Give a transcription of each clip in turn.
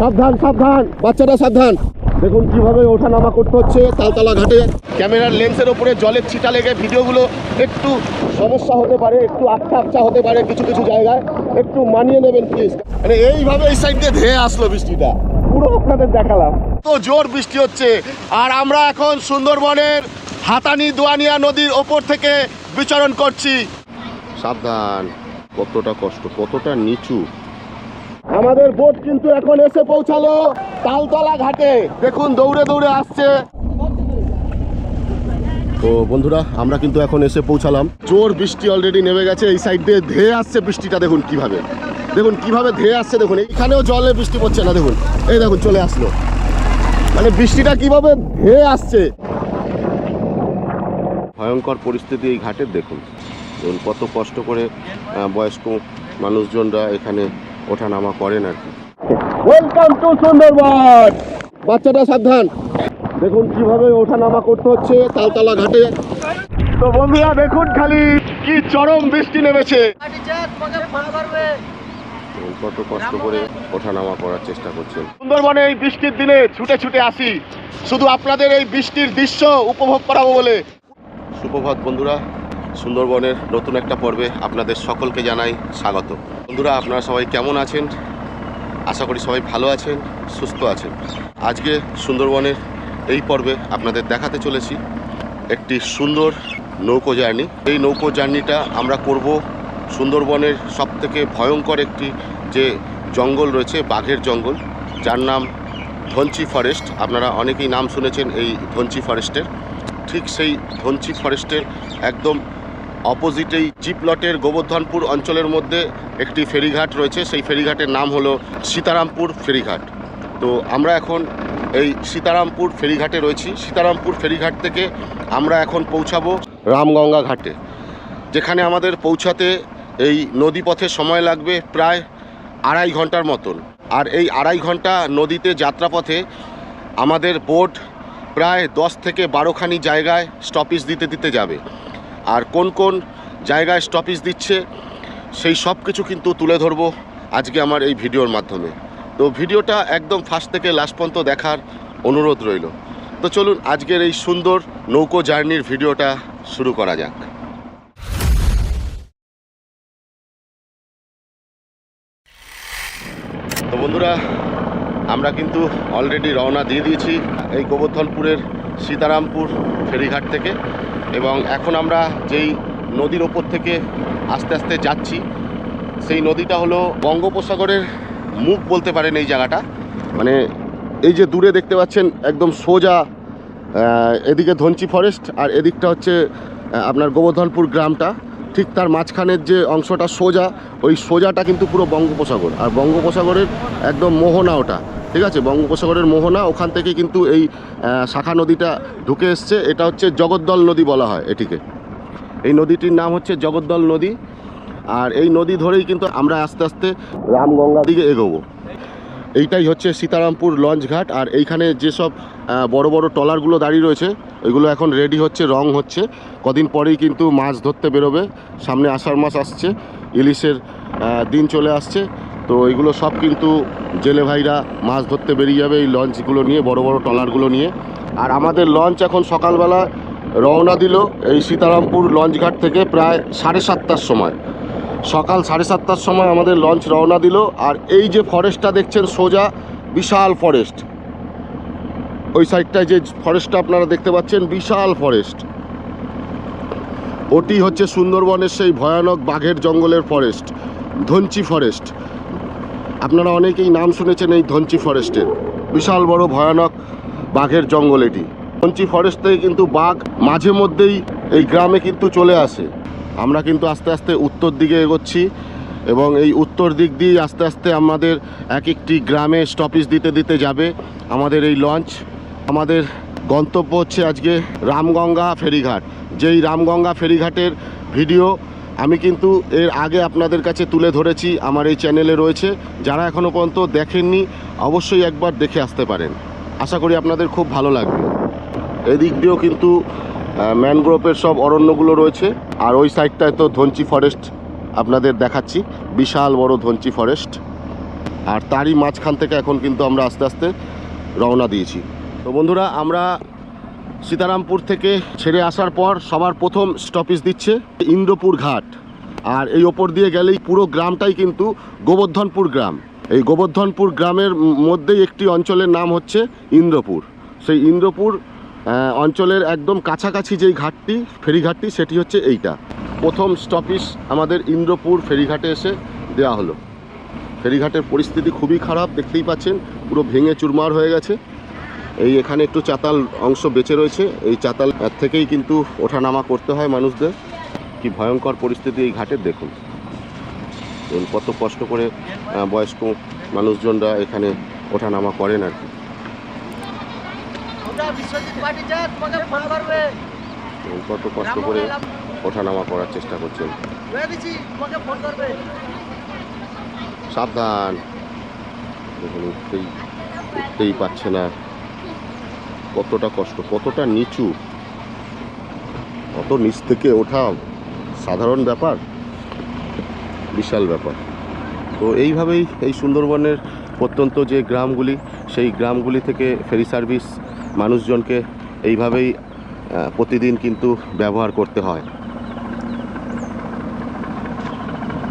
সাবধান সাবধান। বাচ্চাটা সাবধান। দেখুন কীভাবে ওঠানামা করতে হচ্ছে তালতলা ঘাটে। ক্যামেরার লেন্সের ওপরে জলের ছিটা লেগে ভিডিওগুলো একটু সমস্যা হতে পারে একটু আচ্ছা আচ্ছা হতে পারে কিছু কিছু জায়গায়। একটু মানিয়ে নেবেন প্লিজ মানে এইভাবে এই সাইড দিয়ে ধেয়ে আসলো বৃষ্টিটা। পুরো আপনাদের দেখালাম। তো জোর বৃষ্টি হচ্ছে। আর আমরা এখন সুন্দরবনের হাতানি দোয়ানিয়া নদীর ওপর থেকে বিচরণ করছি। সাবধান। কতটা কষ্ট কতটা নিচু। আমাদের বোট কিন্তু এখন এসে পৌঁছালো তালতলা ঘাটে। দেখুন, দৌড়ে দৌড়ে আসছে। তো বন্ধুরা, আমরা কিন্তু এখন এসে পৌঁছালাম। জোর বৃষ্টি অলরেডি নেমে গেছে, এই সাইড দিয়ে ধেয়ে আসছে বৃষ্টিটা, দেখুন কীভাবে। দেখুন কীভাবে ধেয়ে আসছে, দেখুন। এইখানেও জলে বৃষ্টি পড়ছে না, দেখুন। এই দেখুন, চলে আসলো। মানে বৃষ্টিটা কীভাবে ধেয়ে আসছে? ভয়ঙ্কর পরিস্থিতি এই ঘাটের দেখুন। দেখুন, কত কষ্ট করে বয়স্ক মানুষজনরা এখানে ওঠানামা করেন আর কি। Welcome to Sundarban. বাচ্চাটা সাবধান। দেখুন কীভাবে ওঠানামা করতে হচ্ছে তালতলা ঘাটে। তো বন্ধুরা দেখুন খালি কি চরম বৃষ্টি নেমেছে। কত কষ্ট করে ওঠানামা করার চেষ্টা করছেন সুন্দরবনে এই বৃষ্টির দিনে ছুটে ছুটে আসি। শুধু আপনাদের এই বৃষ্টির দৃশ্য উপভোগ করাবো বলে। সুপ্রভাত বন্ধুরা সুন্দরবনের নতুন একটা পর্বে আপনাদের সকলকে জানাই স্বাগত। বন্ধুরা, আপনারা সবাই কেমন আছেন? আশা করি সবাই ভালো আছেন, সুস্থ আছেন। আজকে সুন্দরবনের এই পর্বে আপনাদের দেখাতে চলেছি একটি সুন্দর নৌকো জার্নি। এই নৌকো জার্নিটা আমরা করব সুন্দরবনের সবথেকে ভয়ঙ্কর একটি যে জঙ্গল রয়েছে, বাঘের জঙ্গল। যার নাম ধনচি ফরেস্ট। আপনারা অনেকেই নাম শুনেছেন এই ধনচি ফরেস্টের। ঠিক সেই ধনচি ফরেস্টের একদম অপোজিটেই জিপলটের গোবর্ধনপুর অঞ্চলের মধ্যে একটি ফেরিঘাট রয়েছে। সেই ফেরিঘাটের নাম হলো সীতারামপুর ফেরিঘাট। তো আমরা এখন এই সীতারামপুর ফেরিঘাটে রয়েছি। সীতারামপুর ফেরিঘাট থেকে আমরা এখন পৌঁছাবো রামগঙ্গা ঘাটে। যেখানে আমাদের পৌঁছাতে এই নদীপথে সময় লাগবে প্রায় আড়াই ঘণ্টার মতন। আর এই আড়াই ঘণ্টা নদীতে যাত্রাপথে আমাদের বোট প্রায় দশ থেকে বারোখানি জায়গায় স্টপিস দিতে দিতে যাবে। আর কোন কোন জায়গায় স্টপিস দিচ্ছে, সেই সব কিছু কিন্তু তুলে ধরবো আজকে আমার এই ভিডিওর মাধ্যমে। তো ভিডিওটা একদম ফার্স্ট থেকে লাস্ট পর্যন্ত দেখার অনুরোধ রইল। তো চলুন আজকের এই সুন্দর নৌকো জার্নির ভিডিওটা শুরু করা যাক। তো বন্ধুরা, আমরা কিন্তু অলরেডি রওনা দিয়ে দিয়েছি এই গোবর্ধনপুরের সীতারামপুর ফেরিঘাট থেকে। এবং এখন আমরা যেই নদীর ওপর থেকে আস্তে আস্তে যাচ্ছি, সেই নদীটা হলো বঙ্গোপসাগরের মুখ বলতে পারেন এই জায়গাটা। মানে এই যে দূরে দেখতে পাচ্ছেন একদম সোজা এদিকে ধনচি ফরেস্ট আর এদিকটা হচ্ছে আপনার গোবর্ধনপুর গ্রামটা। ঠিক তার মাঝখানের যে অংশটা সোজা, ওই সোজাটা কিন্তু পুরো বঙ্গোপসাগর। আর বঙ্গোপসাগরের একদম মোহনা ওটা। ঠিক আছে? বঙ্গোপসাগরের মোহনা, ওখান থেকে কিন্তু এই শাখা নদীটা ঢুকে এসছে। এটা হচ্ছে জগদ্দল নদী বলা হয় এটিকে। এই নদীটির নাম হচ্ছে জগদ্দল নদী। আর এই নদী ধরেই কিন্তু আমরা আস্তে আস্তে রামগঙ্গা দিকে এগোবো। এইটাই হচ্ছে সীতারামপুর লঞ্চ ঘাট। আর এইখানে যেসব বড় বড় ট্রলারগুলো দাঁড়িয়ে রয়েছে ওইগুলো এখন রেডি হচ্ছে, রং হচ্ছে। কদিন পরেই কিন্তু মাছ ধরতে বেরোবে। সামনে আষাঢ় মাস আসছে, ইলিশের দিন চলে আসছে। তো এইগুলো সব কিন্তু জেলে ভাইরা মাছ ধরতে বেরিয়ে যাবে এই লঞ্চগুলো নিয়ে, বড় বড় ট্রলারগুলো নিয়ে। আর আমাদের লঞ্চ এখন সকালবেলা রওনা দিল এই সীতারামপুর লঞ্চ ঘাট থেকে প্রায় সাড়ে সাতটার সময়। সকাল সাড়ে সাতটার সময় আমাদের লঞ্চ রওনা দিল, আর এই যে ফরেস্টটা দেখছেন সোজা, বিশাল ফরেস্ট। ওই সাইডটায় যে ফরেস্টটা আপনারা দেখতে পাচ্ছেন, বিশাল ফরেস্ট। ওটি হচ্ছে সুন্দরবনের সেই ভয়ানক বাঘের জঙ্গলের ফরেস্ট, ধনচি ফরেস্ট। আপনারা অনেকেই নাম শুনেছেন এই ধনচি ফরেস্টের। বিশাল বড় ভয়ানক বাঘের জঙ্গল এটি। ধনচি ফরেস্ট থেকে কিন্তু বাঘ মাঝে মধ্যেই এই গ্রামে কিন্তু চলে আসে। আমরা কিন্তু আস্তে আস্তে উত্তর দিকে এগোচ্ছি এবং এই উত্তর দিক দিয়ে আস্তে আস্তে আমাদের এক একটি গ্রামে স্টপিস দিতে দিতে যাবে আমাদের এই লঞ্চ আমাদের গন্তব্য হচ্ছে আজকে রামগঙ্গা ফেরিঘাট। যেই রামগঙ্গা ফেরিঘাটের ভিডিও আমি কিন্তু এর আগে আপনাদের কাছে তুলে ধরেছি, আমার এই চ্যানেলে রয়েছে। যারা এখনও পর্যন্ত দেখেননি, অবশ্যই একবার দেখে আসতে পারেন। আশা করি আপনাদের খুব ভালো লাগবে। এদিক দিয়েও কিন্তু ম্যানগ্রোভের সব অরণ্যগুলো রয়েছে। আর ওই সাইডটায় তো ধনচি ফরেস্ট আপনাদের দেখাচ্ছি। বিশাল বড় ধনচি ফরেস্ট। আর তারই মাঝখান থেকে এখন কিন্তু আমরা আস্তে আস্তে রওনা দিয়েছি। তো বন্ধুরা, আমরা সীতারামপুর থেকে ছেড়ে আসার পর সবার প্রথম স্টপেজ দিচ্ছে ইন্দ্রপুর ঘাট। আর এই ওপর দিয়ে গেলেই পুরো গ্রামটাই কিন্তু গোবর্ধনপুর গ্রাম। এই গোবর্ধনপুর গ্রামের মধ্যেই একটি অঞ্চলের নাম হচ্ছে ইন্দ্রপুর। সেই ইন্দ্রপুর অঞ্চলের একদম কাছাকাছি যেই ঘাটটি, ফেরিঘাটটি, সেটি হচ্ছে এইটা। প্রথম স্টপেজ আমাদের ইন্দ্রপুর ফেরিঘাটে এসে দেওয়া হলো। ফেরিঘাটের পরিস্থিতি খুবই খারাপ, দেখতেই পাচ্ছেন, পুরো ভেঙে চুরমার হয়ে গেছে। এই এখানে একটু চাতাল অংশ বেঁচে রয়েছে। এই চাতাল থেকেই কিন্তু ওঠানামা করতে হয় মানুষদের। কি ভয়ঙ্কর পরিস্থিতি এই ঘাটের দেখুন। কত কষ্ট করে বয়স্ক মানুষজনরা এখানে ওঠানামা করেন আর কি। কত কষ্ট করে ওঠানামা করার চেষ্টা করছেন। সাবধান। দেখুন উঠতেই উঠতেই পারছে না। কতটা কষ্ট, কতটা নিচু? কত নিচ থেকে ওঠা সাধারণ ব্যাপার? বিশাল ব্যাপার। তো এইভাবেই এই সুন্দরবনের প্রত্যন্ত যে গ্রামগুলি, সেই গ্রামগুলি থেকে ফেরি সার্ভিস মানুষজনকে এইভাবেই প্রতিদিন কিন্তু ব্যবহার করতে হয়।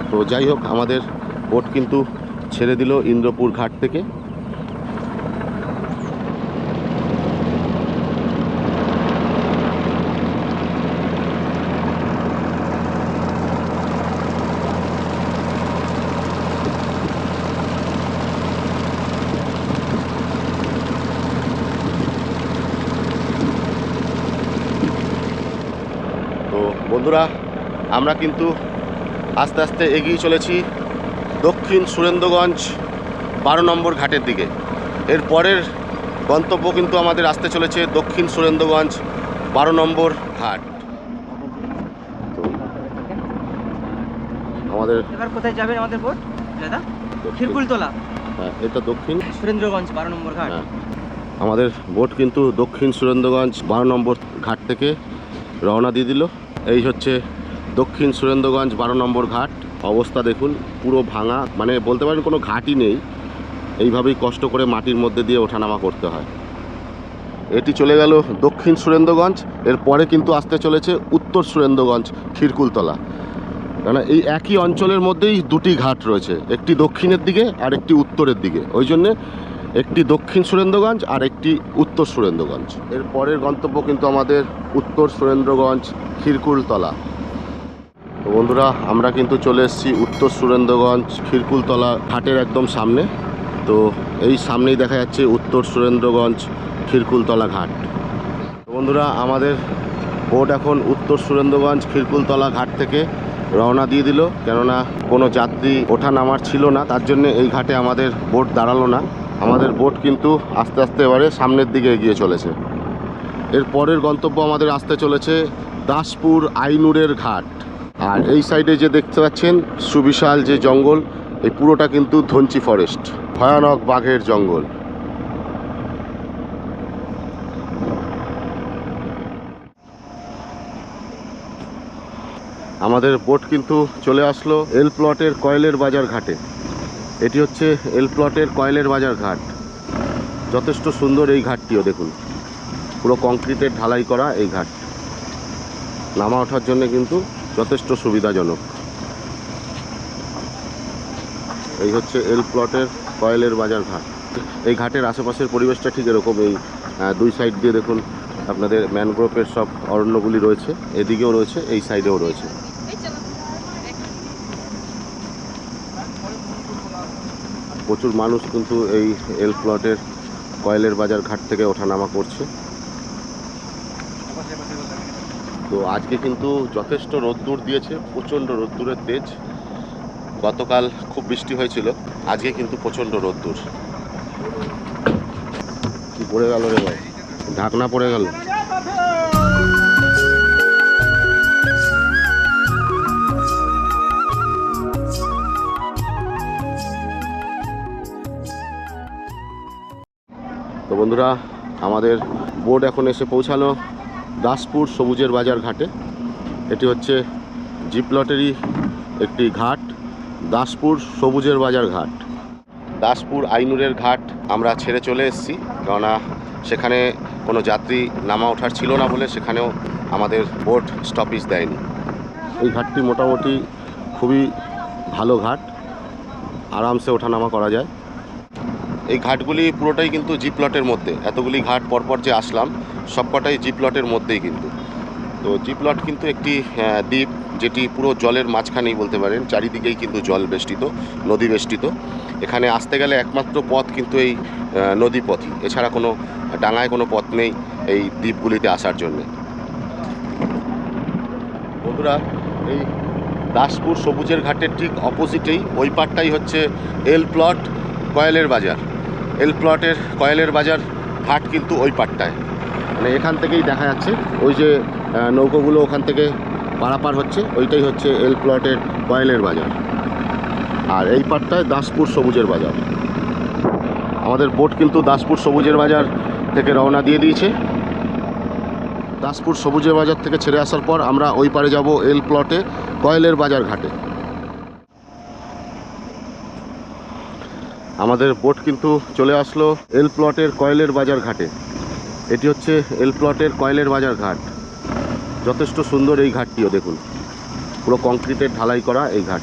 তো যাই হোক, আমাদের বোট কিন্তু ছেড়ে দিল ইন্দ্রপুর ঘাট থেকে তো বন্ধুরা আমরা কিন্তু আস্তে আস্তে এগিয়ে চলেছি দক্ষিণ সুরেন্দ্রগঞ্জ বারো নম্বর ঘাটের দিকে। এর পরের গন্তব্য কিন্তু আমাদের আসতে চলেছে দক্ষিণ সুরেন্দ্রগঞ্জ বারো নম্বর ঘাট। আমাদের এবার কোথায় যাবেন আমাদের বোট দাদা? খিরকুলতলা হ্যাঁ, এটা দক্ষিণ। সুরেন্দ্রগঞ্জ বারো নম্বর ঘাট। হ্যাঁ। আমাদের বোট কিন্তু দক্ষিণ সুরেন্দ্রগঞ্জ বারো নম্বর ঘাট থেকে রওনা দিয়ে দিল। এই হচ্ছে দক্ষিণ সুরেন্দ্রগঞ্জ বারো নম্বর ঘাট। অবস্থা দেখুন, পুরো ভাঙা মানে বলতে পারেন কোনো ঘাটই নেই। এইভাবেই কষ্ট করে মাটির মধ্যে দিয়ে ওঠানামা করতে হয়। এটি চলে গেল দক্ষিণ সুরেন্দ্রগঞ্জ এর পরে কিন্তু আসতে চলেছে উত্তর সুরেন্দ্রগঞ্জ, খিরকুলতলা। কেন এই একই অঞ্চলের মধ্যেই দুটি ঘাট রয়েছে, একটি দক্ষিণের দিকে আর একটি উত্তরের দিকে। ওই জন্যে একটি দক্ষিণ সুরেন্দ্রগঞ্জ আর একটি উত্তর সুরেন্দ্রগঞ্জ। এর পরের গন্তব্য কিন্তু আমাদের উত্তর সুরেন্দ্রগঞ্জ, খিরকুলতলা। তো বন্ধুরা, আমরা কিন্তু চলে এসেছি উত্তর সুরেন্দ্রগঞ্জ খিরকুলতলা ঘাটের একদম সামনে। তো এই সামনেই দেখা যাচ্ছে উত্তর সুরেন্দ্রগঞ্জ খিরকুলতলা ঘাট। বন্ধুরা, আমাদের বোট এখন উত্তর সুরেন্দ্রগঞ্জ খিরকুলতলা ঘাট থেকে রওনা দিয়ে দিল। কেননা, কোনো যাত্রী ওঠা নামার ছিল না, তার জন্য এই ঘাটে আমাদের বোট দাঁড়াল না। আমাদের বোট কিন্তু আস্তে আস্তে এবারে সামনের দিকে এগিয়ে চলেছে। এর পরের গন্তব্য আমাদের আসতে চলেছে দাসপুর আইনুরের ঘাট। আর এই সাইডে যে দেখতে পাচ্ছেন সুবিশাল যে জঙ্গল, এই পুরোটা কিন্তু ধনচি ফরেস্ট ভয়ানক বাঘের জঙ্গল। আমাদের বোট কিন্তু চলে আসলো এল প্লটের কয়েলের বাজার ঘাটে। এটি হচ্ছে এল প্লটের কয়েলের বাজার ঘাট। যথেষ্ট সুন্দর এই ঘাটটিও, দেখুন। পুরো কংক্রিটের ঢালাই করা এই ঘাট। নামা ওঠার জন্য কিন্তু যথেষ্ট সুবিধাজনক। এই হচ্ছে এল প্লটের কয়েলের বাজার ঘাট। এই ঘাটের আশেপাশের পরিবেশটা ঠিক এরকম। এই দুই সাইড দিয়ে দেখুন, আপনাদের ম্যানগ্রোভের সব অরণ্যগুলি রয়েছে। এদিকেও রয়েছে, এই সাইডেও রয়েছে। প্রচুর মানুষ কিন্তু এই এল প্লটের কয়েলের বাজার ঘাট থেকে ওঠানামা করছে। তো আজকে কিন্তু যথেষ্ট রোদ্দুর দিয়েছে, প্রচণ্ড রোদ্দুরের তেজ। গতকাল খুব বৃষ্টি হয়েছিল, আজকে কিন্তু প্রচণ্ড রোদ্দুর। পড়ে গেল রে ভাই? ঢাকনা পড়ে গেল। তো বন্ধুরা, আমাদের বোট এখন এসে পৌঁছালো। দাসপুর সবুজের বাজার ঘাটে। এটি হচ্ছে জিপ লটেরই একটি ঘাট, দাসপুর সবুজের বাজার ঘাট। দাসপুর আইনুরের ঘাট আমরা ছেড়ে চলে এসেছি, কেননা সেখানে কোনো যাত্রী নামা ওঠার ছিল না বলে সেখানেও আমাদের বোট স্টপেজ দেয়নি। এই ঘাটটি মোটামুটি খুবই ভালো ঘাট, আরামসে ওঠানামা করা যায়। এই ঘাটগুলি পুরোটাই কিন্তু জি প্লটের মধ্যে। এতগুলি ঘাট পরপর যে আসলাম সবকটাই জি প্লটের মধ্যেই কিন্তু। তো জি প্লট কিন্তু একটি দ্বীপ যেটি পুরো জলের মাঝখানেই বলতে পারেন। চারিদিকেই কিন্তু জল বেষ্টিত, নদী বেষ্টিত। এখানে আসতে গেলে একমাত্র পথ কিন্তু এই নদী পথই। এছাড়া কোনো ডাঙায় কোনো পথ নেই এই দ্বীপগুলিতে আসার জন্যে। বন্ধুরা, এই দাসপুর সবুজের ঘাটের ঠিক অপোজিটেই, ওই পারটাই হচ্ছে এল প্লট কয়েলের বাজার। এল প্লটের কয়েলের বাজার ঘাট কিন্তু ওই পারটায় মানে এখান থেকেই দেখা যাচ্ছে। ওই যে নৌকোগুলো ওখান থেকে পারাপার হচ্ছে, ওইটাই হচ্ছে এল প্লটের কয়েলের বাজার। আর এই পারটায় দাসপুর সবুজের বাজার। আমাদের বোট কিন্তু দাসপুর সবুজের বাজার থেকে রওনা দিয়ে দিয়েছে। দাসপুর সবুজের বাজার থেকে ছেড়ে আসার পর আমরা ওই পারে যাব এল প্লটে কয়েলের বাজার ঘাটে। আমাদের বোট কিন্তু চলে আসলো এল প্লটের কয়েলের বাজার ঘাটে। এটি হচ্ছে এল প্লটের কয়েলের বাজার ঘাট। যথেষ্ট সুন্দর এই ঘাটটিও, দেখুন। পুরো কংক্রিটের ঢালাই করা এই ঘাট।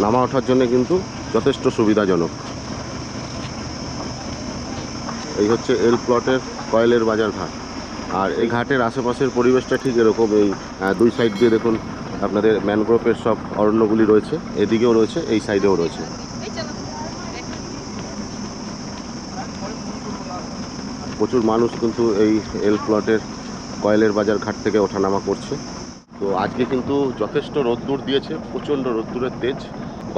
নামা ওঠার জন্য কিন্তু যথেষ্ট সুবিধাজনক। এই হচ্ছে এল প্লটের কয়েলের বাজার ঘাট। আর এই ঘাটের আশেপাশের পরিবেশটা ঠিক এরকম। এই দুই সাইড দিয়ে দেখুন, আপনাদের ম্যানগ্রোভের সব অরণ্যগুলি রয়েছে। এদিকেও রয়েছে, এই সাইডেও রয়েছে। প্রচুর মানুষ কিন্তু এই এল প্লটের কয়েলের বাজার ঘাট থেকে ওঠানামা করছে। তো আজকে কিন্তু যথেষ্ট রোদ্দুর দিয়েছে, প্রচণ্ড রোদ্দুরের তেজ।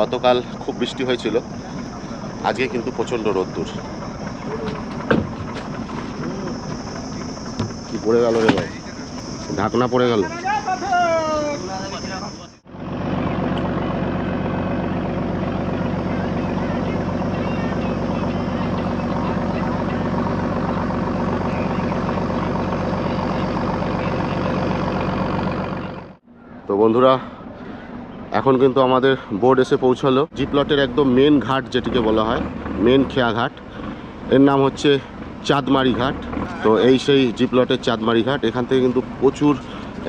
গতকাল খুব বৃষ্টি হয়েছিল, আজকে কিন্তু প্রচণ্ড রোদ্দুর। কি পড়ে গেল রে ভাই? ঢাকনা পড়ে গেল তো বন্ধুরা, এখন কিন্তু আমাদের বোর্ড এসে পৌঁছালো। জি প্লটের একদম মেন ঘাট যেটিকে বলা হয় মেন খেয়া ঘাট। এর নাম হচ্ছে চাঁদমারি ঘাট। তো এই সেই জি প্লটের চাঁদমারি ঘাট। এখান থেকে কিন্তু প্রচুর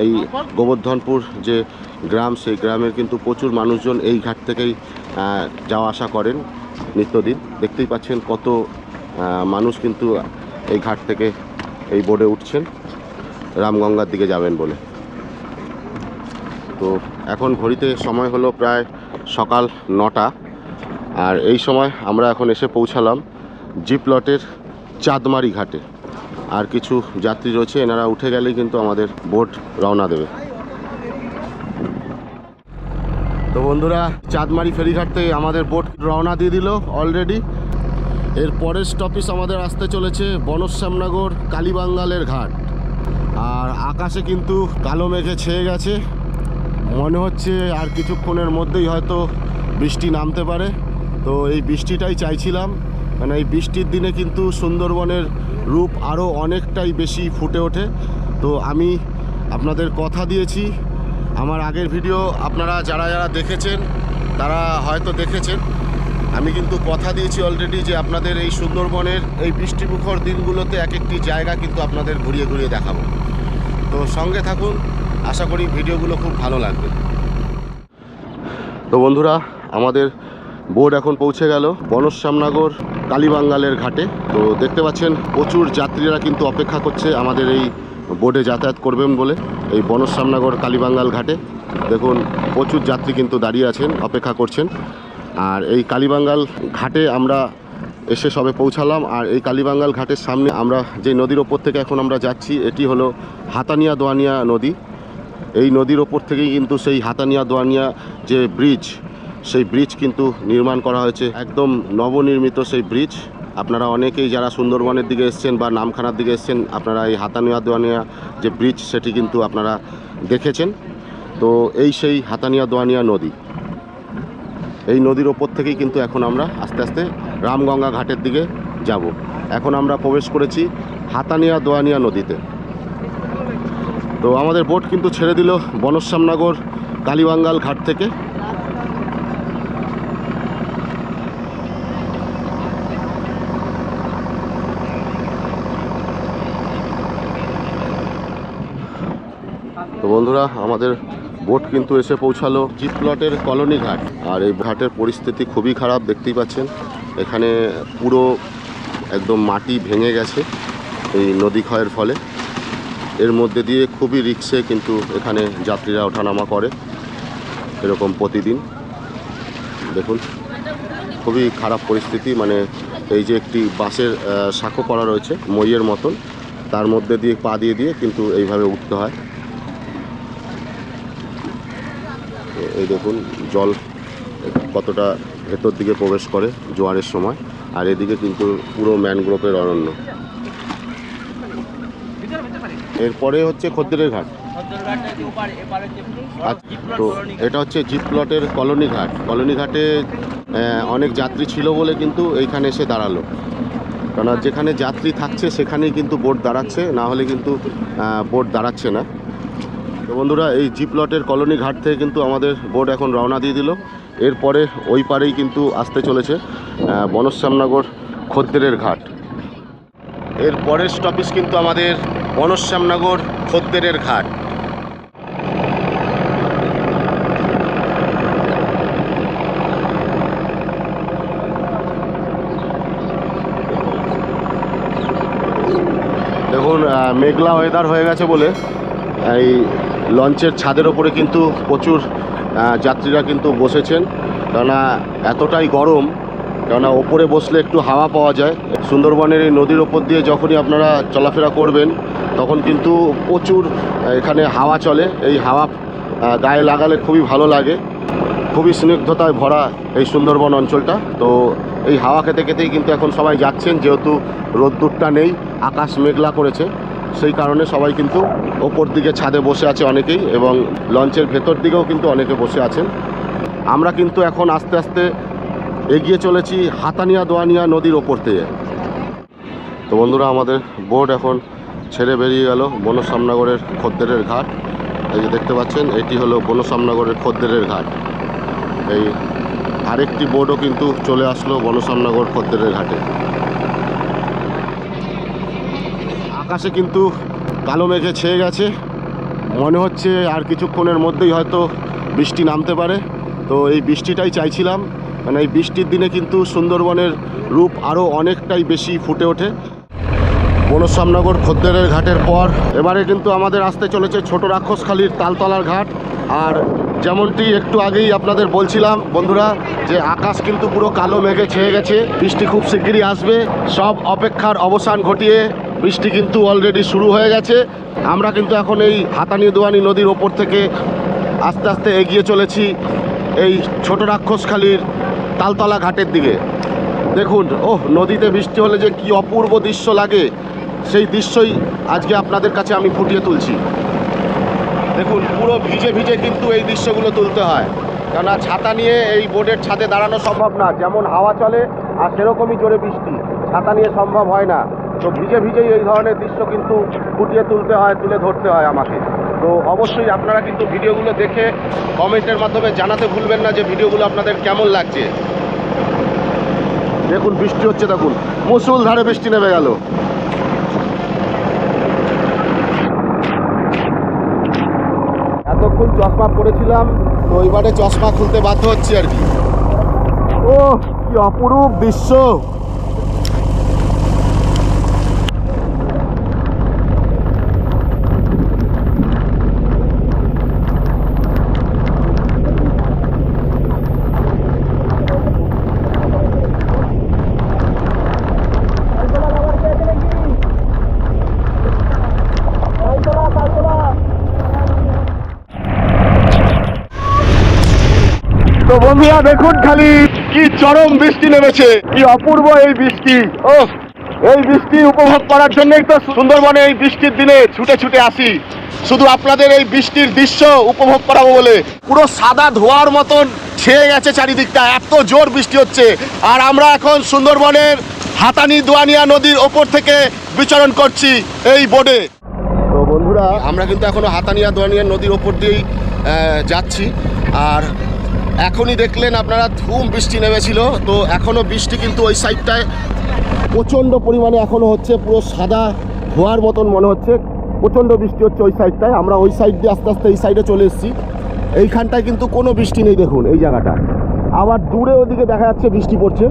এই গোবর্ধনপুর যে গ্রাম, সেই গ্রামের কিন্তু প্রচুর মানুষজন এই ঘাট থেকেই যাওয়া আসা করেন নিত্যদিন। দেখতেই পাচ্ছেন কত মানুষ কিন্তু এই ঘাট থেকে এই বোর্ডে উঠছেন। রামগঙ্গার দিকে যাবেন বলে। তো এখন ঘড়িতে সময় হলো প্রায় সকাল নটা। আর এই সময় আমরা এখন এসে পৌঁছালাম জিপ লটের চাঁদমারি ঘাটে। আর কিছু যাত্রী রয়েছে, এনারা উঠে গেলেই কিন্তু আমাদের বোট রওনা দেবে। তো বন্ধুরা, চাঁদমারি ফেরিঘাট থেকে আমাদের বোট রওনা দিয়ে দিল অলরেডি এর পরের স্টপেজ আমাদের আসতে চলেছে বনশ্যামনগর কালীবাঙ্গালের ঘাট। আর আকাশে কিন্তু কালো মেঘে ছেয়ে গেছে। মনে হচ্ছে আর কিছুক্ষণের মধ্যেই হয়তো বৃষ্টি নামতে পারে। তো এই বৃষ্টিটাই চাইছিলাম। মানে এই বৃষ্টির দিনে কিন্তু সুন্দরবনের রূপ আরও অনেকটাই বেশি ফুটে ওঠে। তো আমি আপনাদের কথা দিয়েছি। আমার আগের ভিডিও আপনারা যারা যারা দেখেছেন, তারা হয়তো দেখেছেন। আমি কিন্তু কথা দিয়েছি অলরেডি যে আপনাদের এই সুন্দরবনের এই বৃষ্টিমুখর দিনগুলোতে এক একটি জায়গা কিন্তু আপনাদের ঘুরিয়ে ঘুরিয়ে দেখাবো। তো সঙ্গে থাকুন আশা করি ভিডিওগুলো খুব ভালো লাগবে। তো বন্ধুরা, আমাদের বোর্ড এখন পৌঁছে গেল বনশ্যামনগর কালীবাঙ্গালের ঘাটে। তো দেখতে পাচ্ছেন, প্রচুর যাত্রীরা কিন্তু অপেক্ষা করছে আমাদের এই বোর্ডে যাতায়াত করবেন বলে, এই বনশ্যামনগর কালীবাঙ্গাল ঘাটে। দেখুন, প্রচুর যাত্রী কিন্তু দাঁড়িয়ে আছেন, অপেক্ষা করছেন। আর এই কালীবাঙ্গাল ঘাটে আমরা এসে সবে পৌঁছালাম, আর এই কালীবাঙ্গাল ঘাটের সামনে আমরা যে নদীর ওপর থেকে এখন আমরা যাচ্ছি, এটি হলো হাতানিয়া দোয়ানিয়া নদী। এই নদীর ওপর থেকেই কিন্তু সেই হাতানিয়া দোয়ানিয়া যে ব্রিজ, সেই ব্রিজ কিন্তু নির্মাণ করা হয়েছে। একদম নবনির্মিত সেই ব্রিজ। আপনারা অনেকেই যারা সুন্দরবনের দিকে এসছেন বা নামখানার দিকে এসছেন, আপনারা এই হাতানিয়া দোয়ানিয়া যে ব্রিজ, সেটি কিন্তু আপনারা দেখেছেন। তো এই সেই হাতানিয়া দোয়ানিয়া নদী। এই নদীর ওপর থেকেই কিন্তু এখন আমরা আস্তে আস্তে রামগঙ্গা ঘাটের দিকে যাব। এখন আমরা প্রবেশ করেছি হাতানিয়া দোয়ানিয়া নদীতে। তো আমাদের বোট কিন্তু ছেড়ে দিল বনশ্যামনগর, কালীবাঙ্গাল ঘাট থেকে। তো বন্ধুরা, আমাদের বোট কিন্তু এসে পৌঁছালো জিপ প্লটের কলোনি ঘাট। আর এই ঘাটের পরিস্থিতি খুবই খারাপ, দেখতেই পাচ্ছেন। এখানে পুরো একদম মাটি ভেঙে গেছে এই নদী ক্ষয়ের ফলে। এর মধ্যে দিয়ে খুবই রিক্সে কিন্তু এখানে যাত্রীরা ওঠানামা করে, এরকম প্রতিদিন। দেখুন, খুবই খারাপ পরিস্থিতি মানে এই যে একটি বাসের সাঁকো করা রয়েছে, মইয়ের মতন, তার মধ্যে দিয়ে পা দিয়ে দিয়ে কিন্তু এইভাবে উঠতে হয়। এই দেখুন, জল কতটা ভেতর দিকে প্রবেশ করে জোয়ারের সময়, আর এদিকে কিন্তু পুরো ম্যানগ্রোভের অরণ্য। এরপরে হচ্ছে খদ্দেরের ঘাট। তো এটা হচ্ছে জিপ প্লটের কলোনি ঘাট। কলোনি ঘাটে অনেক যাত্রী ছিল বলে কিন্তু এইখানে এসে দাঁড়াল। কারণ যেখানে যাত্রী থাকছে সেখানেই কিন্তু বোট দাঁড়াচ্ছে না হলে কিন্তু বোট দাঁড়াচ্ছে না। তো বন্ধুরা এই জিপ প্লটের কলোনি ঘাট থেকে কিন্তু আমাদের বোট এখন রওনা দিয়ে দিল। এরপরে ওই পারেই কিন্তু আসতে চলেছে বনশ্যামনগর খদ্দেরের ঘাট। এর পরের স্টপেজ কিন্তু আমাদের বনশ্যামনগর খদ্দেরের ঘাট। দেখুন মেঘলা ওয়েদার হয়ে গেছে বলে এই লঞ্চের ছাদের ওপরে কিন্তু প্রচুর যাত্রীরা কিন্তু বসেছেন। কেননা এতটাই গরম, কেননা ওপরে বসলে একটু হাওয়া পাওয়া যায়। সুন্দরবনের এই নদীর ওপর দিয়ে যখনই আপনারা চলাফেরা করবেন, তখন কিন্তু প্রচুর এখানে হাওয়া চলে। এই হাওয়া গায়ে লাগালে খুবই ভালো লাগে। খুবই স্নিগ্ধতায় ভরা এই সুন্দরবন অঞ্চলটা। তো এই হাওয়া খেতে খেতেই কিন্তু এখন সবাই যাচ্ছেন, যেহেতু রোদ্দুরটা নেই, আকাশ মেঘলা করেছে। সেই কারণে সবাই কিন্তু ওপর দিকে ছাদে বসে আছে অনেকেই এবং লঞ্চের ভেতর দিকেও কিন্তু অনেকে বসে আছেন। আমরা কিন্তু এখন আস্তে আস্তে এগিয়ে চলেছি হাতানিয়া দোয়ানিয়া নদীর ওপর থেকে তো বন্ধুরা, আমাদের বোট এখন ছেড়ে বেরিয়ে গেল বনসামনগরের খদ্দেরের ঘাট। এই যে দেখতে পাচ্ছেন, এটি হলো বনসামনগরের খদ্দেরের ঘাট। এই আরেকটি বোর্ডও কিন্তু চলে আসলো বনসামনগর খদ্দেরের ঘাটে। আকাশে কিন্তু কালো মেঘে ছেয়ে গেছে। মনে হচ্ছে আর কিছুক্ষণের মধ্যেই হয়তো বৃষ্টি নামতে পারে। তো এই বৃষ্টিটাই চাইছিলাম। মানে এই বৃষ্টির দিনে কিন্তু সুন্দরবনের রূপ আরও অনেকটাই বেশি ফুটে ওঠে। বনশ্যামনগর খদ্দেরের ঘাটের পর। এবারে কিন্তু আমাদের আসতে চলেছে ছোট রাক্ষসখালির তালতলার ঘাট। আর যেমনটি একটু আগেই আপনাদের বলছিলাম, বন্ধুরা, যে আকাশ কিন্তু পুরো কালো মেঘে ছেয়ে গেছে। বৃষ্টি খুব শিগগিরই আসবে। সব অপেক্ষার অবসান ঘটিয়ে বৃষ্টি কিন্তু অলরেডি শুরু হয়ে গেছে। আমরা কিন্তু এখন এই হাতানি দোয়ানি নদীর ওপর থেকে আস্তে আস্তে এগিয়ে চলেছি এই ছোট রাক্ষসখালির তালতলা ঘাটের দিকে। দেখুন, ওহ, নদীতে বৃষ্টি হলে যে কি অপূর্ব দৃশ্য লাগে। সেই দৃশ্যই আজকে আপনাদের কাছে আমি ফুটিয়ে তুলছি। দেখুন, পুরো ভিজে ভিজে কিন্তু এই দৃশ্যগুলো তুলতে হয়। কেননা ছাতা নিয়ে এই বোটের ছাদে দাঁড়ানো সম্ভব না। যেমন হাওয়া চলে আর সেরকমই জোরে বৃষ্টি। ছাতা নিয়ে সম্ভব হয় না। তো ভিজে ভিজেই এই ধরনের দৃশ্য কিন্তু ফুটিয়ে তুলতে হয়, তুলে ধরতে হয় আমাকে। তো অবশ্যই আপনারা কিন্তু ভিডিওগুলো দেখে কমেন্টের মাধ্যমে জানাতে ভুলবেন না যে ভিডিওগুলো আপনাদের কেমন লাগছে। দেখুন, বৃষ্টি হচ্ছে, দেখুন। মুসুল ধারে বৃষ্টি নেমে গেল। এতক্ষণ চশমা পরেছিলাম। তো এবারে চশমা খুলতে বাধ্য হচ্ছে আর কি। ও কি অপরূপ দৃশ্য। বন্ধুরা দেখুন খালি কি চরম বৃষ্টি নেমেছে। কি অপূর্ব এই বৃষ্টি। ও এই বৃষ্টি উপভোগ করার জন্যই তো সুন্দরবনে এই বৃষ্টির দিনে ছুটে ছুটে আসি। শুধু আপনাদের এই বৃষ্টির দৃশ্য উপভোগ করাবো বলে। পুরো সাদা ধোয়ার মতন ছেয়ে গেছে চারিদিকটা। এত জোর বৃষ্টি হচ্ছে। আর আমরা এখন সুন্দরবনের হাতানি দোয়ানিয়া নদীর ওপর থেকে বিচরণ করছি এই বোর্ডে তো বন্ধুরা, আমরা কিন্তু এখনও হাতানিয়া দোয়ানিয়া নদীর ওপর দিয়েই যাচ্ছি। আর এখনই দেখলেন আপনারা ধুম বৃষ্টি নেমেছিল, তো এখনও বৃষ্টি কিন্তু ওই সাইডটায় প্রচণ্ড পরিমাণে এখনও হচ্ছে পুরো সাদা ধোয়ার মতন মনে হচ্ছে। প্রচণ্ড বৃষ্টি হচ্ছে ওই সাইডটায় আমরা ওই সাইড দিয়ে আস্তে আস্তে এই সাইডে চলে এসেছি। এইখানটায় কিন্তু কোনো বৃষ্টি নেই দেখুন এই জায়গাটা। আবার দূরে ওদিকে দেখা যাচ্ছে বৃষ্টি পড়ছে।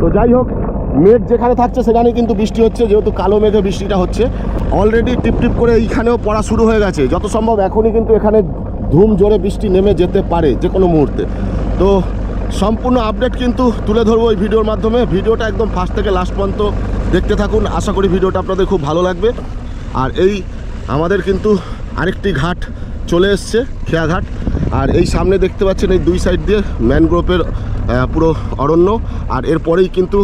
তো যাই হোক, মেঘ যেখানে থাকছে সেখানে কিন্তু বৃষ্টি হচ্ছে, যেহেতু কালো মেঘে বৃষ্টিটা হচ্ছে। অলরেডি টিপ টিপ করে এইখানেও পড়া শুরু হয়ে গেছে। যত সম্ভব এখনই কিন্তু এখানে ধুম জোরে বৃষ্টি নেমে যেতে পারে যে কোনো মুহূর্তে। তো সম্পূর্ণ আপডেট কিন্তু তুলে ধরবো এই ভিডিওর মাধ্যমে। ভিডিওটা একদম ফার্স্ট থেকে লাস্ট পর্যন্ত দেখতে থাকুন। আশা করি ভিডিওটা আপনাদের খুব ভালো লাগবে। আর এই আমাদের কিন্তু আরেকটি ঘাট চলে এসছে খেয়াঘাট আর এই সামনে দেখতে পাচ্ছেন এই দুই সাইড দিয়ে ম্যানগ্রোভের পুরো অরণ্য। আর এরপরেই কিন্তু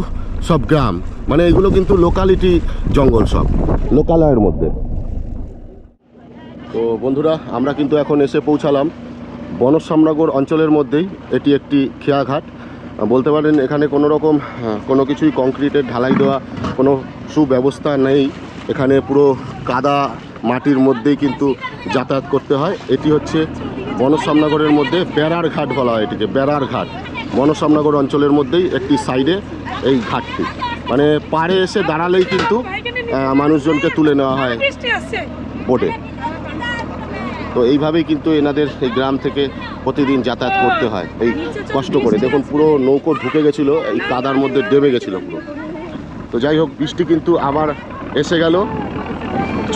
সব গ্রাম। মানে এগুলো কিন্তু লোকালিটি জঙ্গল সব লোকালয়ের মধ্যে। তো বন্ধুরা আমরা কিন্তু এখন এসে পৌঁছালাম বনসামনগর অঞ্চলের মধ্যেই। এটি একটি খেয়াঘাট। বলতে পারেন এখানে কোনো রকম কোনো কিছুই কংক্রিটের ঢালাই দেওয়া কোনো সুব্যবস্থা নেই। এখানে পুরো কাদা মাটির মধ্যেই কিন্তু যাতায়াত করতে হয়। এটি হচ্ছে বনসামনগরের মধ্যে বেড়ার ঘাট বলা হয় এটিকে বেড়ার ঘাট। বনসামনগর অঞ্চলের মধ্যেই একটি সাইডে এই ঘাটটি। মানে পাড়ে এসে দাঁড়ালেই কিন্তু মানুষজনকে তুলে নেওয়া হয় বোটে। তো এইভাবেই কিন্তু এনাদের এই গ্রাম থেকে প্রতিদিন যাতায়াত করতে হয়। এই কষ্ট করে। দেখুন, পুরো নৌকো ঢুকে গেছিল, এই কাদার মধ্যে ডেবে গেছিল পুরো। তো যাই হোক, বৃষ্টি কিন্তু আবার এসে গেল।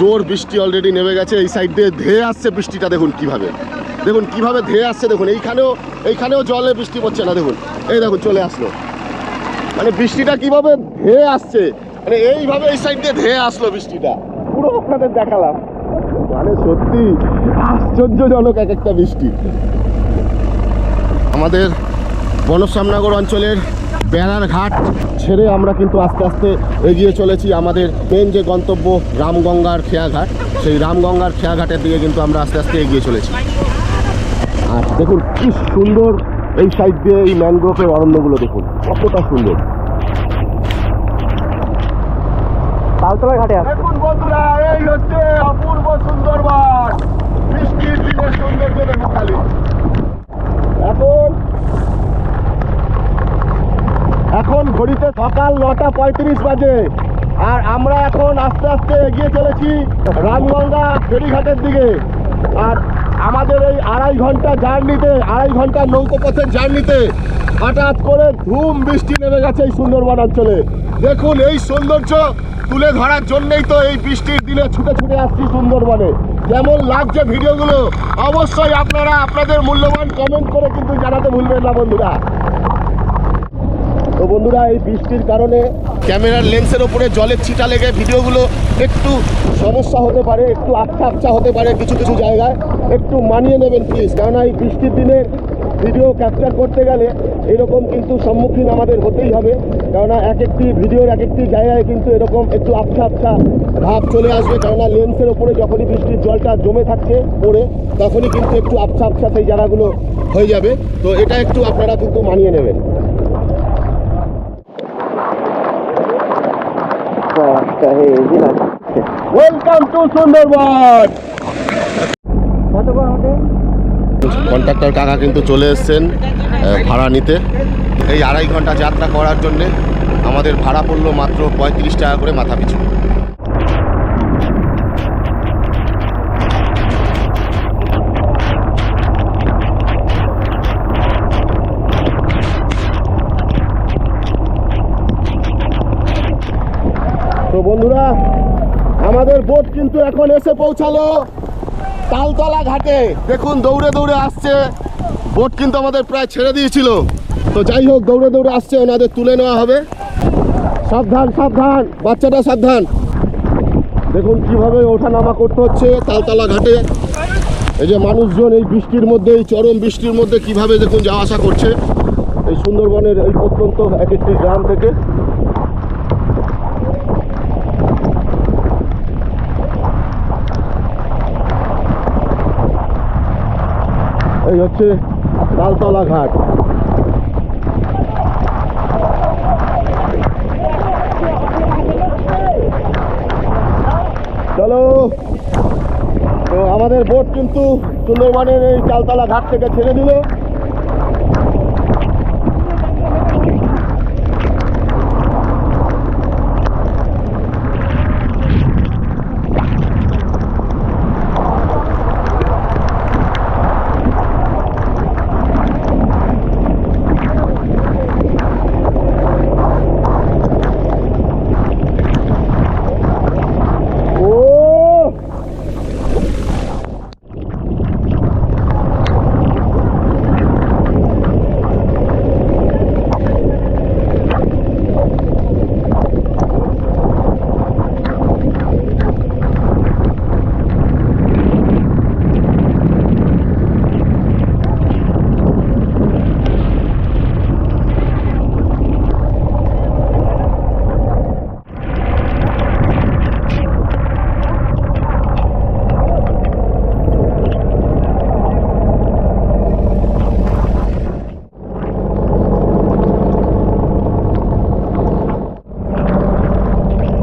জোর বৃষ্টি অলরেডি নেমে গেছে, এই সাইড দিয়ে ধেয়ে আসছে বৃষ্টিটা, দেখুন কীভাবে। দেখুন কীভাবে ধেয়ে আসছে, দেখুন, এইখানেও এইখানেও জলে বৃষ্টি পড়ছে না, দেখুন। এই দেখুন, চলে আসলো। মানে বৃষ্টিটা কীভাবে ধেয়ে আসছে? মানে এইভাবে এই সাইড দিয়ে ধেয়ে আসলো বৃষ্টিটা। পুরো আপনাদের দেখালাম। মানে সত্যি আশ্চর্যজনক এক একটা বৃষ্টি। আমাদের বনসামনগর অঞ্চলের বেড়ার ঘাট ছেড়ে আমরা কিন্তু আস্তে আস্তে এগিয়ে চলেছি। আমাদের মেন যে গন্তব্য রামগঙ্গার খেয়াঘাট সেই রামগঙ্গার খেয়াঘাটের দিকে কিন্তু আমরা আস্তে আস্তে এগিয়ে চলেছি। আর দেখুন কি সুন্দর এই সাইড দিয়ে এই ম্যানগ্রোভের অরণ্যগুলো দেখুন কতটা সুন্দর। তালতলা ঘাটে আসছে। দেখুন বন্ধুরা এই হচ্ছে অপূর্ব সুন্দরবন বৃষ্টির দিনে এখন এখন ঘড়িতে সকাল নটা পঁয়ত্রিশ বাজে। আর আমরা এখন আস্তে আস্তে এগিয়ে চলেছি রামগঙ্গা ফেরিঘাটের দিকে। আর আমাদের এই আড়াই ঘণ্টা জার্নিতে, আড়াই ঘণ্টা নৌকোপথের জার্নিতে হঠাৎ করে ধুম বৃষ্টি নেমে গেছে এই সুন্দরবন অঞ্চলে। দেখুন, এই সৌন্দর্য তুলে ধরার জন্যই তো এই বৃষ্টির দিনে ছুটে ছুটে আসছি সুন্দরবনে। কেমন লাগছে ভিডিওগুলো, অবশ্যই আপনারা আপনাদের মূল্যবান কমেন্ট করে কিন্তু জানাতে ভুলবেন না বন্ধুরা। তো বন্ধুরা, এই বৃষ্টির কারণে ক্যামেরার লেন্সের ওপরে জলের ছিটা লেগে ভিডিওগুলো একটু সমস্যা হতে পারে, একটু আটকা আটকা হতে পারে কিছু কিছু জায়গায়। একটু মানিয়ে নেবেন প্লিজ কেননা এই বৃষ্টির দিনে ভিডিও ক্যাপচার করতে গেলে এরকম কিন্তু সম্মুখীন আমাদের হতেই হবে। কেননা এক একটি ভিডিওর এক একটি জায়গায় কিন্তু এরকম একটু আবছা আবছা ভাব চলে আসবে। কেননা লেন্সের ওপরে যখনই বৃষ্টির জলটা জমে থাকছে পড়ে তখনই কিন্তু একটু আবছা আবছা সেই জায়গাগুলো হয়ে যাবে। তো এটা একটু আপনারা কিন্তু মানিয়ে নেবেন। ওয়েলকাম টু সুন্দরবন কত আমাদের কন্ট্রাক্টর কাকা কিন্তু চলে এসেছেন ভাড়া নিতে। এই আড়াই ঘণ্টা যাত্রা করার জন্যে আমাদের ভাড়া পড়ল মাত্র পঁয়ত্রিশ টাকা করে মাথা পিছু তো বন্ধুরা আমাদের বোট কিন্তু এখন এসে পৌঁছালো। তালতলা ঘাটে। দেখুন, দৌড়ে দৌড়ে আসছে। বোট কিন্তু আমাদের প্রায় ছেড়ে দিয়েছিল। তো যাই হোক, দৌড়ে দৌড়ে আসছে, ওনাদের তুলে নেওয়া হবে। সাবধান সাবধান। বাচ্চাটা সাবধান। দেখুন কীভাবে ওঠানামা করতে হচ্ছে তালতলা ঘাটে। এই যে মানুষজন এই বৃষ্টির মধ্যে, এই চরম বৃষ্টির মধ্যে কীভাবে দেখুন যাওয়া আসা করছে। এই সুন্দরবনের এই প্রত্যন্ত এক একটি গ্রাম থেকে। এই হচ্ছে তালতলা ঘাট। চলো। তো আমাদের বোট কিন্তু সুন্দরবনের এই চালতলা ঘাট থেকে ছেড়ে দিল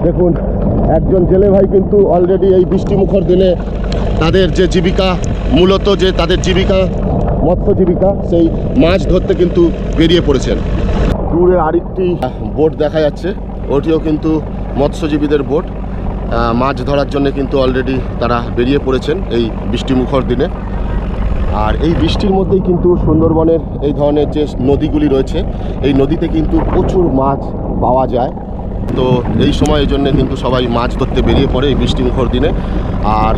দেখুন একজন জেলে ভাই কিন্তু অলরেডি এই বৃষ্টিমুখর দিনে তাদের যে জীবিকা, মূলত যে তাদের জীবিকা, মৎস্য জীবিকা, সেই মাছ ধরতে কিন্তু বেরিয়ে পড়েছেন। দূরে আরেকটি বোট দেখা যাচ্ছে, ওটিও কিন্তু মৎস্যজীবীদের বোট। মাছ ধরার জন্য কিন্তু অলরেডি তারা বেরিয়ে পড়েছেন এই বৃষ্টিমুখর দিনে। আর এই বৃষ্টির মধ্যেই কিন্তু সুন্দরবনের এই ধরনের যে নদীগুলি রয়েছে, এই নদীতে কিন্তু প্রচুর মাছ পাওয়া যায়। তো এই সময়ের জন্য কিন্তু সবাই মাছ ধরতে বেরিয়ে পড়ে এই বৃষ্টিমুখর দিনে। আর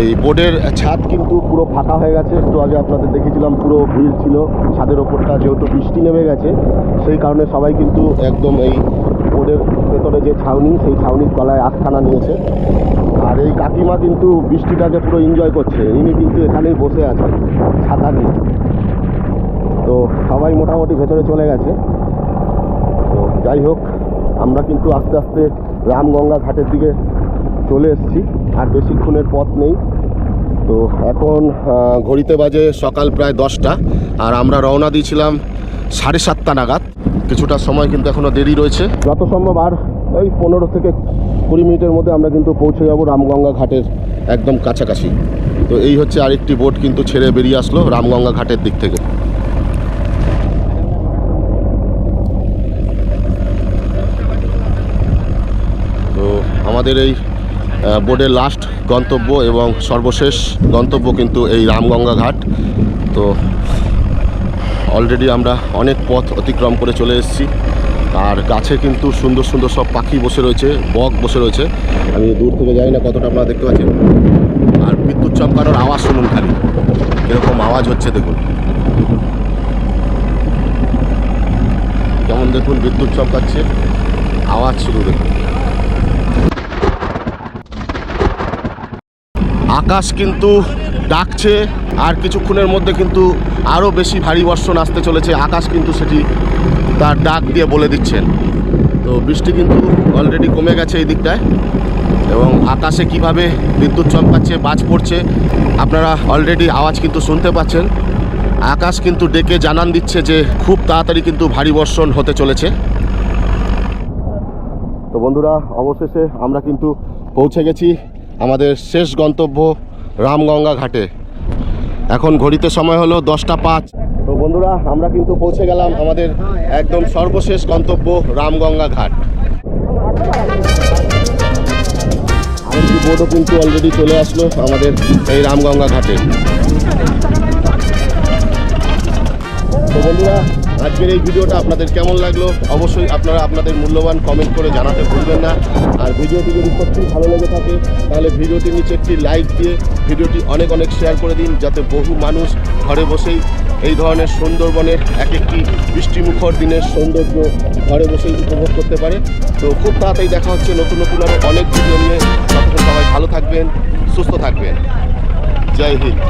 এই বোর্ডের ছাদ কিন্তু পুরো ফাঁকা হয়ে গেছে। একটু আগে আপনাদের দেখেছিলাম পুরো ভিড় ছিল। ছাদের ওপরটা যেহেতু বৃষ্টি নেমে গেছে, সেই কারণে সবাই কিন্তু একদম এই বোর্ডের ভেতরে যে ছাউনি, সেই ছাউনির তলায় আস্থানা নিয়েছে। আর এই কাকিমা কিন্তু বৃষ্টিটাকে পুরো এনজয় করছে। ইনি কিন্তু এখানেই বসে আছে ছাতা নিয়ে। তো সবাই মোটামুটি ভেতরে চলে গেছে। তো যাই হোক আমরা কিন্তু আস্তে আস্তে রামগঙ্গা ঘাটের দিকে চলে এসেছি, আর বেশিক্ষণের পথ নেই। তো এখন ঘড়িতে বাজে সকাল প্রায় দশটা, আর আমরা রওনা দিয়েছিলাম সাড়ে সাতটা নাগাদ। কিছুটা সময় কিন্তু এখনও দেরি রয়েছে। যত সম্ভব, আর ওই পনেরো থেকে কুড়ি মিনিটের মধ্যে আমরা কিন্তু পৌঁছে যাব রামগঙ্গা ঘাটের একদম কাছাকাছি। তো এই হচ্ছে আরেকটি বোট কিন্তু ছেড়ে বেরিয়ে আসলো রামগঙ্গা ঘাটের দিক থেকে তো আমাদের এই বোর্ডের লাস্ট গন্তব্য এবং সর্বশেষ গন্তব্য কিন্তু এই রামগঙ্গা ঘাট। তো অলরেডি আমরা অনেক পথ অতিক্রম করে চলে এসেছি। আর গাছে কিন্তু সুন্দর সুন্দর সব পাখি বসে রয়েছে, বক বসে রয়েছে। আমি দূর থেকে যাই না কতটা আপনারা দেখতে পাচ্ছেন। আর বিদ্যুৎ চমকানোর আওয়াজ শুনুন খালি। এরকম আওয়াজ হচ্ছে দেখুন। যেমন দেখুন বিদ্যুৎ চমকাচ্ছে, আওয়াজ শুরু দেখুন। আকাশ কিন্তু ডাকছে আর কিছুক্ষণের মধ্যে কিন্তু আরও বেশি ভারী বর্ষণ আসতে চলেছে। আকাশ কিন্তু সেটি তার ডাক দিয়ে বলে দিচ্ছেন। তো বৃষ্টি কিন্তু অলরেডি কমে গেছে এই দিকটায় এবং আকাশে কীভাবে বিদ্যুৎ চমকাচ্ছে, বাজ পড়ছে, আপনারা অলরেডি আওয়াজ কিন্তু শুনতে পাচ্ছেন। আকাশ কিন্তু ডেকে জানান দিচ্ছে যে খুব তাড়াতাড়ি কিন্তু ভারী বর্ষণ হতে চলেছে। তো বন্ধুরা, অবশেষে আমরা কিন্তু পৌঁছে গেছি আমাদের শেষ গন্তব্য রামগঙ্গা ঘাটে। এখন ঘড়িতে সময় হলো দশটা পাঁচ। তো বন্ধুরা, আমরা কিন্তু পৌঁছে গেলাম আমাদের একদম সর্বশেষ গন্তব্য রামগঙ্গা ঘাট। বোটও কিন্তু অলরেডি চলে আসলো আমাদের এই রামগঙ্গা ঘাটে। তো বন্ধুরা আজকের এই ভিডিওটা আপনাদের কেমন লাগল? অবশ্যই আপনারা আপনাদের মূল্যবান কমেন্ট করে জানাতে ভুলবেন না। আর ভিডিওটি যদি সত্যিই ভালো লেগে থাকে, তাহলে ভিডিওটির নিচে একটি লাইক দিয়ে ভিডিওটি অনেক অনেক শেয়ার করে দিন, যাতে বহু মানুষ ঘরে বসেই এই ধরনের সুন্দরবনের এক একটি বৃষ্টিমুখর দিনের সৌন্দর্য ঘরে বসেই উপভোগ করতে পারে। তো খুব তাড়াতাড়ি দেখা হচ্ছে নতুন নতুন আরও অনেক ভিডিও নিয়ে। সবাই ভালো থাকবেন, সুস্থ থাকবেন। জয় হিন্দ।